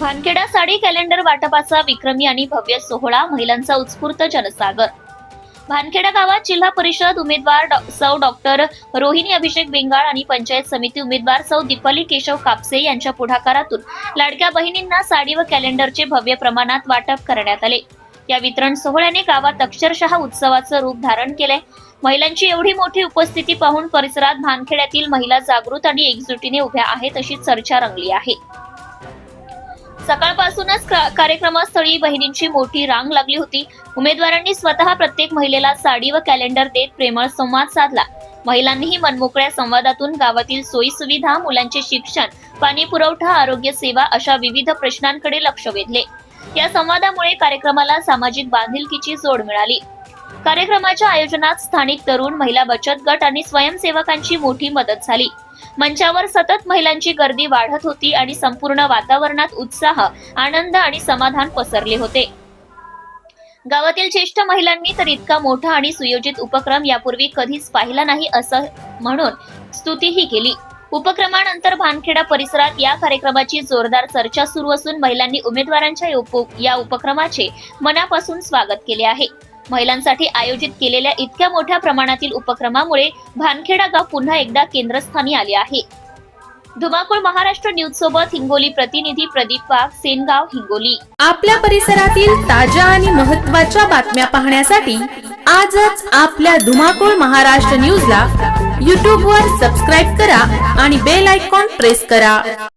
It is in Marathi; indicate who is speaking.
Speaker 1: भानखेडा साडी कॅलेंडर वाटपाचा विक्रमी आणि भव्य सोहळा महिलांचा उत्स्फूर्त जनसागर. भानखेडा गावात जिल्हा परिषद उमेदवार डॉ- सौ डॉक्टर रोहिणी अभिषेक बेंगाळ आणि पंचायत समिती उमेदवार सौ दीपाली केशव कापसे यांच्या पुढाकारातून लाडक्या बहिणींना साडी व कॅलेंडरचे भव्य प्रमाणात वाटप करण्यात आले. या वितरण सोहळ्याने गावात अक्षरशः उत्सवाचं रूप धारण केलंय. महिलांची एवढी मोठी उपस्थिती पाहून परिसरात भानखेड्यातील महिला जागृत आणि एकजुटीने उभ्या आहेत अशी चर्चा रंगली आहे. सकाळपासूनच का- कार्यक्रमस्थळी बहिणींची मोठी रांग लागली होती. उमेदवारांनी स्वतः प्रत्येक महिलेला साडी व कॅलेंडर देत प्रेमळ संवाद साधला. महिलांनीही मनमोकळ्या संवादातून गावातील सोयी सुविधा मुलांचे शिक्षण पाणी पुरवठा आरोग्य सेवा अशा विविध प्रश्नांकडे लक्ष वेधले. या संवादामुळे कार्यक्रमाला सामाजिक बांधिलकीची जोड मिळाली. कार्यक्रमाच्या आयोजनात स्थानिक तरुण महिला बचत गट आणि स्वयंसेवकांची मोठी मदत झाली. मंचावर सतत महिलांची गर्दी वाढत होती आणि संपूर्ण वातावरणात उत्साह आनंद आणि समाधान पसरले होते. गावातील ज्येष्ठ महिलांनी तर इतका मोठा आणि सुयोजित उपक्रम यापूर्वी कधीच पाहिला नाही असं म्हणून स्तुतीही केली. उपक्रमानंतर भानखेडा परिसरात या कार्यक्रमाची जोरदार चर्चा सुरू असून महिलांनी उमेदवारांच्या या उप- या उपक्रमाचे मनापासून स्वागत केले आहे. महिलांसाठी आयोजित केलेल्या इतक्या मोठ्या प्रमाणातील उपक्रमामुळे भानखेडा गाव पुन्हा एकदा केंद्रस्थानी आले आहे. धुमाकूळ महाराष्ट्र न्यूज सोबत हिंगोली प्रतिनिधी प्रदीप वाघ सेनगाव हिंगोली.
Speaker 2: आपल्या परिसरातील ताज्या आणि महत्त्वाच्या बातम्या पाहण्यासाठी आजच आपल्या धुमाकूळ महाराष्ट्र न्यूजला यूट्यूबवर सबस्क्राईब करा आणि बेल आयकॉन प्रेस करा.